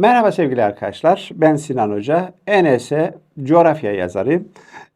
Merhaba sevgili arkadaşlar. Ben Sinan Hoca. ENS coğrafya yazarıyım.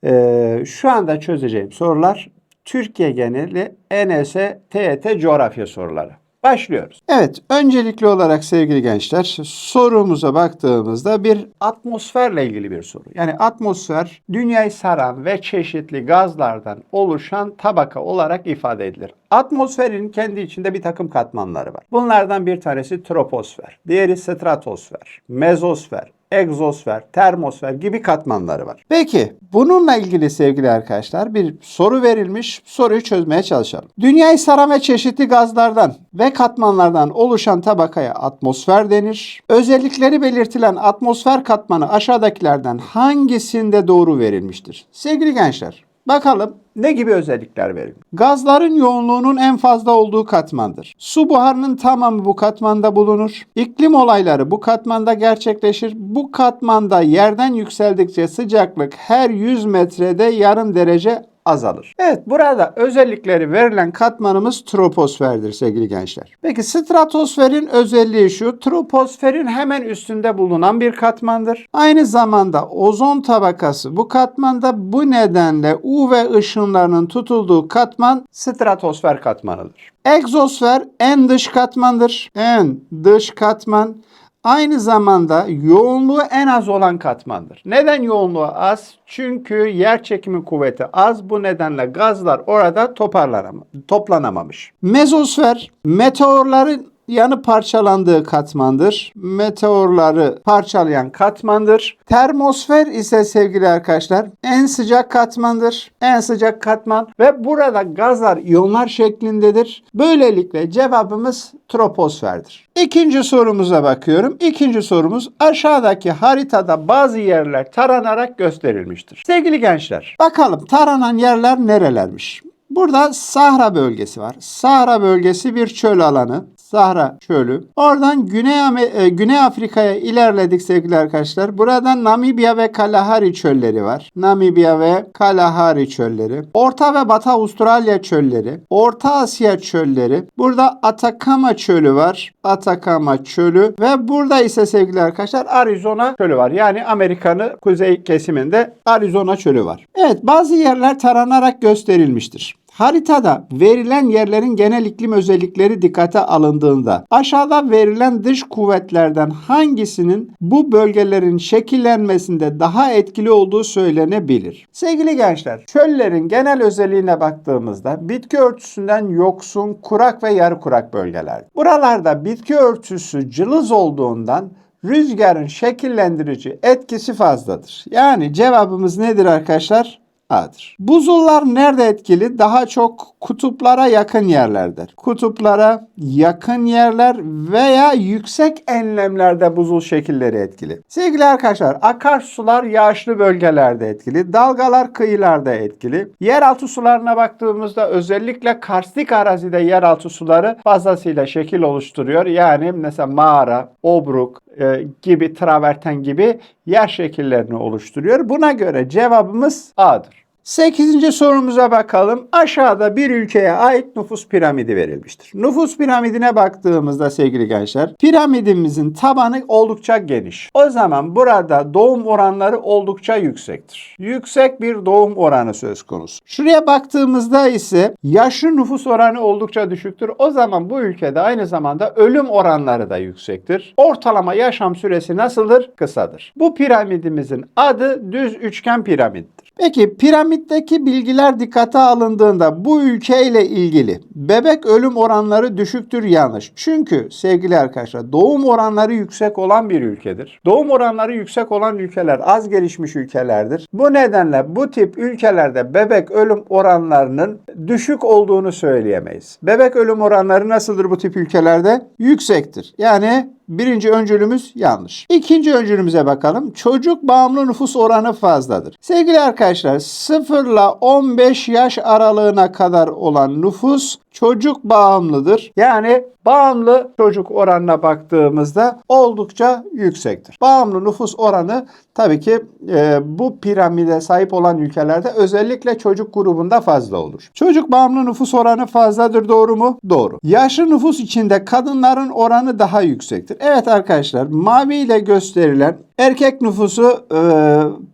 Ee, şu anda çözeceğim sorular Türkiye geneli ENS TET coğrafya soruları. Başlıyoruz. Evet, öncelikli olarak sevgili gençler sorumuza baktığımızda bir atmosferle ilgili bir soru. Yani atmosfer dünyayı saran ve çeşitli gazlardan oluşan tabaka olarak ifade edilir. Atmosferin kendi içinde bir takım katmanları var. Bunlardan bir tanesi troposfer, diğeri stratosfer, mezosfer, egzosfer, termosfer gibi katmanları var. Peki bununla ilgili sevgili arkadaşlar bir soru verilmiş. Soruyu çözmeye çalışalım. Dünyayı saran ve çeşitli gazlardan ve katmanlardan oluşan tabakaya atmosfer denir. Özellikleri belirtilen atmosfer katmanı aşağıdakilerden hangisinde doğru verilmiştir? Sevgili gençler Bakalım ne gibi özellikler verilmiş? Gazların yoğunluğunun en fazla olduğu katmandır. Su buharının tamamı bu katmanda bulunur. İklim olayları bu katmanda gerçekleşir. Bu katmanda yerden yükseldikçe sıcaklık her 100 metrede yarım derece azalır. Evet burada özellikleri verilen katmanımız troposferdir sevgili gençler. Peki stratosferin özelliği şu. Troposferin hemen üstünde bulunan bir katmandır. Aynı zamanda ozon tabakası bu katmanda bu nedenle UV ışınlarının tutulduğu katman stratosfer katmanıdır. Egzosfer en dış katmandır. En dış katman aynı zamanda yoğunluğu en az olan katmandır. Neden yoğunluğu az? Çünkü yer çekimi kuvveti az. Bu nedenle gazlar orada toparlanam toplanamamış. Mezosfer meteorların yanı parçalandığı katmandır. Meteorları parçalayan katmandır. Termosfer ise sevgili arkadaşlar en sıcak katmandır. En sıcak katman ve burada gazlar iyonlar şeklindedir. Böylelikle cevabımız troposferdir. İkinci sorumuza bakıyorum. İkinci sorumuz aşağıdaki haritada bazı yerler taranarak gösterilmiştir. Sevgili gençler, bakalım taranan yerler nerelermiş? Burada Sahra bölgesi var. Sahra bölgesi bir çöl alanı. Sahra çölü. Oradan Güney, e, Güney Afrika'ya ilerledik sevgili arkadaşlar. Buradan Namibya ve Kalahari çölleri var. Namibya ve Kalahari çölleri. Orta ve Batı Avustralya çölleri. Orta Asya çölleri. Burada Atakama çölü var. Atakama çölü ve burada ise sevgili arkadaşlar Arizona çölü var. Yani Amerika'nın kuzey kesiminde Arizona çölü var. Evet bazı yerler taranarak gösterilmiştir. Haritada verilen yerlerin genel iklim özellikleri dikkate alındığında aşağıda verilen dış kuvvetlerden hangisinin bu bölgelerin şekillenmesinde daha etkili olduğu söylenebilir. Sevgili gençler, çöllerin genel özelliğine baktığımızda bitki örtüsünden yoksun, kurak ve yarı kurak bölgeler. Buralarda bitki örtüsü cılız olduğundan rüzgarın şekillendirici etkisi fazladır. Yani cevabımız nedir arkadaşlar? A'dır. Buzullar nerede etkili? Daha çok kutuplara yakın yerlerdir. Kutuplara yakın yerler veya yüksek enlemlerde buzul şekilleri etkili. Sevgili arkadaşlar, akarsular yağışlı bölgelerde etkili. Dalgalar kıyılarda etkili. Yeraltı sularına baktığımızda özellikle karstik arazide yeraltı suları fazlasıyla şekil oluşturuyor. Yani mesela mağara, obruk, e, gibi traverten gibi yer şekillerini oluşturuyor. Buna göre cevabımız A'dır. 8. sorumuza bakalım. Aşağıda bir ülkeye ait nüfus piramidi verilmiştir. Nüfus piramidine baktığımızda sevgili gençler, piramidimizin tabanı oldukça geniş. O zaman burada doğum oranları oldukça yüksektir. Yüksek bir doğum oranı söz konusu. Şuraya baktığımızda ise yaşlı nüfus oranı oldukça düşüktür. O zaman bu ülkede aynı zamanda ölüm oranları da yüksektir. Ortalama yaşam süresi nasıldır? Kısadır. Bu piramidimizin adı düz üçgen piramittir. Peki piramitteki bilgiler dikkate alındığında bu ülkeyle ilgili bebek ölüm oranları düşüktür yanlış. Çünkü sevgili arkadaşlar doğum oranları yüksek olan bir ülkedir. Doğum oranları yüksek olan ülkeler az gelişmiş ülkelerdir. Bu nedenle bu tip ülkelerde bebek ölüm oranlarının düşük olduğunu söyleyemeyiz. Bebek ölüm oranları nasıldır bu tip ülkelerde? Yüksektir. Yani Birinci öncülümüz yanlış. İkinci öncülümüze bakalım. Çocuk bağımlı nüfus oranı fazladır. Sevgili arkadaşlar 0 ile 15 yaş aralığına kadar olan nüfus çocuk bağımlıdır. Yani bağımlı çocuk oranına baktığımızda oldukça yüksektir. Bağımlı nüfus oranı tabii ki e, bu piramide sahip olan ülkelerde özellikle çocuk grubunda fazla olur. Çocuk bağımlı nüfus oranı fazladır doğru mu? Doğru. Yaşlı nüfus içinde kadınların oranı daha yüksektir. Yüksektir. Evet arkadaşlar mavi ile gösterilen erkek nüfusu e,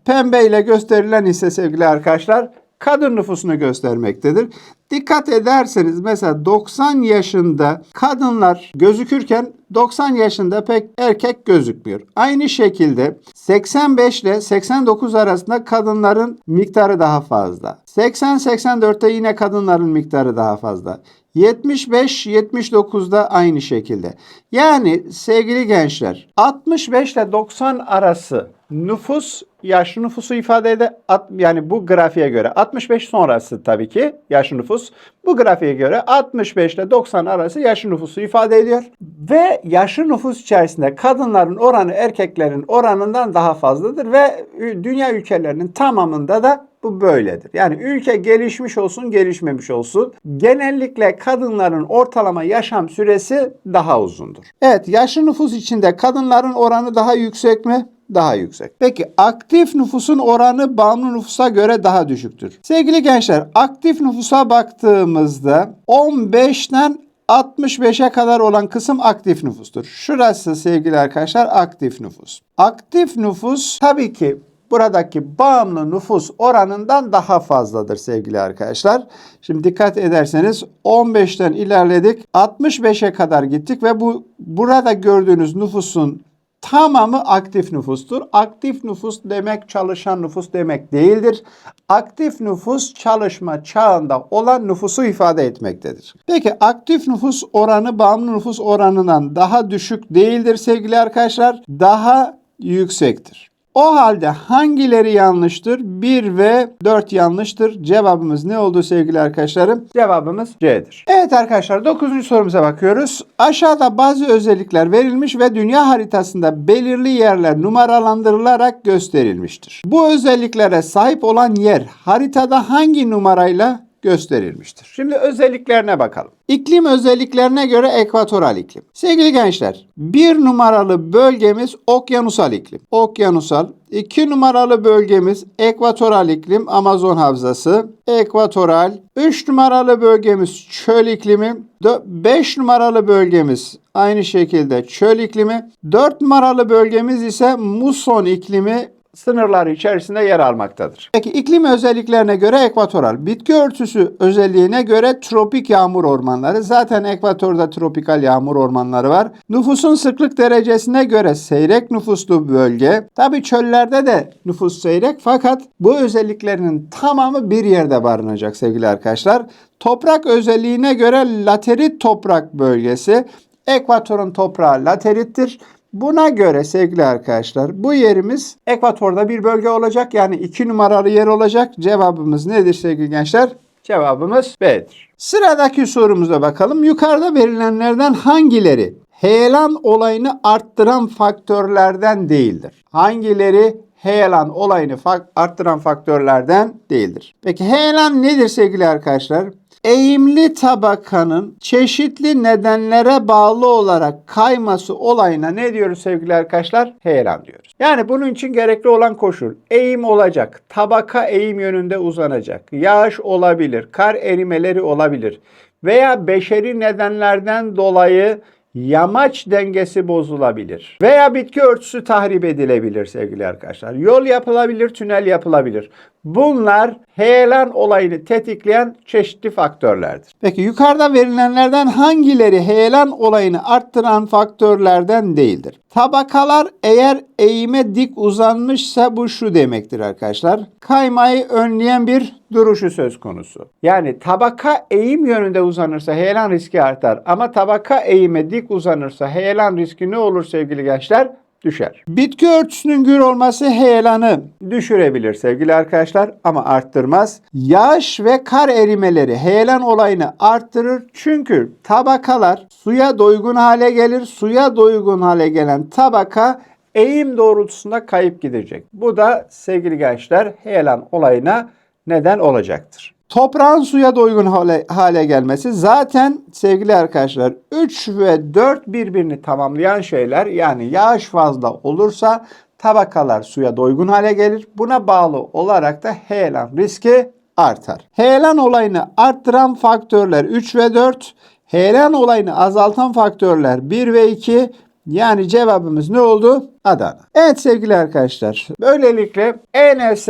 pembe ile gösterilen ise sevgili arkadaşlar kadın nüfusunu göstermektedir. Dikkat ederseniz mesela 90 yaşında kadınlar gözükürken 90 yaşında pek erkek gözükmüyor. Aynı şekilde 85 ile 89 arasında kadınların miktarı daha fazla. 80-84'te yine kadınların miktarı daha fazla. 75-79'da aynı şekilde. Yani sevgili gençler 65 ile 90 arası nüfus yaşlı nüfusu ifade eder. At- Yani bu grafiğe göre 65 sonrası tabii ki yaşlı nüfus. Bu grafiğe göre 65 ile 90 arası yaşlı nüfusu ifade ediyor. Ve yaşlı nüfus içerisinde kadınların oranı erkeklerin oranından daha fazladır ve dünya ülkelerinin tamamında da bu böyledir. Yani ülke gelişmiş olsun, gelişmemiş olsun. Genellikle kadınların ortalama yaşam süresi daha uzundur. Evet, yaşlı nüfus içinde kadınların oranı daha yüksek mi? Daha yüksek. Peki aktif nüfusun oranı bağımlı nüfusa göre daha düşüktür. Sevgili gençler, aktif nüfusa baktığımızda 15'ten 65'e kadar olan kısım aktif nüfustur. Şurası sevgili arkadaşlar aktif nüfus. Aktif nüfus tabii ki buradaki bağımlı nüfus oranından daha fazladır sevgili arkadaşlar. Şimdi dikkat ederseniz 15'ten ilerledik 65'e kadar gittik ve bu burada gördüğünüz nüfusun tamamı aktif nüfustur. Aktif nüfus demek çalışan nüfus demek değildir. Aktif nüfus çalışma çağında olan nüfusu ifade etmektedir. Peki aktif nüfus oranı bağımlı nüfus oranından daha düşük değildir sevgili arkadaşlar. Daha yüksektir. O halde hangileri yanlıştır? 1 ve 4 yanlıştır. Cevabımız ne oldu sevgili arkadaşlarım? Cevabımız C'dir. Evet arkadaşlar 9. sorumuza bakıyoruz. Aşağıda bazı özellikler verilmiş ve dünya haritasında belirli yerler numaralandırılarak gösterilmiştir. Bu özelliklere sahip olan yer haritada hangi numarayla gösterilmiştir. Şimdi özelliklerine bakalım. İklim özelliklerine göre ekvatoral iklim. Sevgili gençler, bir numaralı bölgemiz okyanusal iklim. Okyanusal. İki numaralı bölgemiz ekvatoral iklim, Amazon havzası. Ekvatoral. Üç numaralı bölgemiz çöl iklimi. Beş numaralı bölgemiz aynı şekilde çöl iklimi. Dört numaralı bölgemiz ise muson iklimi sınırları içerisinde yer almaktadır. Peki iklim özelliklerine göre ekvatoral, bitki örtüsü özelliğine göre tropik yağmur ormanları. Zaten ekvatorda tropikal yağmur ormanları var. Nüfusun sıklık derecesine göre seyrek nüfuslu bölge. Tabi çöllerde de nüfus seyrek fakat bu özelliklerinin tamamı bir yerde barınacak sevgili arkadaşlar. Toprak özelliğine göre laterit toprak bölgesi. Ekvatorun toprağı laterittir. Buna göre sevgili arkadaşlar bu yerimiz ekvatorda bir bölge olacak. Yani iki numaralı yer olacak. Cevabımız nedir sevgili gençler? Cevabımız B'dir. Sıradaki sorumuza bakalım. Yukarıda verilenlerden hangileri heyelan olayını arttıran faktörlerden değildir? Hangileri heyelan olayını arttıran faktörlerden değildir? Peki heyelan nedir sevgili arkadaşlar? Eğimli tabakanın çeşitli nedenlere bağlı olarak kayması olayına ne diyoruz sevgili arkadaşlar? Heyelan diyoruz. Yani bunun için gerekli olan koşul eğim olacak, tabaka eğim yönünde uzanacak, yağış olabilir, kar erimeleri olabilir veya beşeri nedenlerden dolayı yamaç dengesi bozulabilir veya bitki örtüsü tahrip edilebilir sevgili arkadaşlar. Yol yapılabilir, tünel yapılabilir. Bunlar heyelan olayını tetikleyen çeşitli faktörlerdir. Peki yukarıda verilenlerden hangileri heyelan olayını arttıran faktörlerden değildir? Tabakalar eğer eğime dik uzanmışsa bu şu demektir arkadaşlar. Kaymayı önleyen bir duruşu söz konusu. Yani tabaka eğim yönünde uzanırsa heyelan riski artar ama tabaka eğime dik uzanırsa heyelan riski ne olur sevgili gençler? Düşer. Bitki örtüsünün gür olması heyelanı düşürebilir sevgili arkadaşlar ama arttırmaz. Yağış ve kar erimeleri heyelan olayını arttırır çünkü tabakalar suya doygun hale gelir. Suya doygun hale gelen tabaka eğim doğrultusunda kayıp gidecek. Bu da sevgili gençler heyelan olayına neden olacaktır. Toprağın suya doygun hale, hale gelmesi zaten sevgili arkadaşlar 3 ve 4 birbirini tamamlayan şeyler yani yağış fazla olursa tabakalar suya doygun hale gelir. Buna bağlı olarak da heyelan riski artar. Heyelan olayını arttıran faktörler 3 ve 4, heyelan olayını azaltan faktörler 1 ve 2, Yani cevabımız ne oldu? Adana. Evet sevgili arkadaşlar. Böylelikle ENS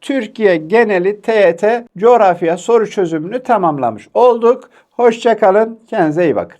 Türkiye geneli TET coğrafya soru çözümünü tamamlamış olduk. Hoşçakalın. Kendinize iyi bakın.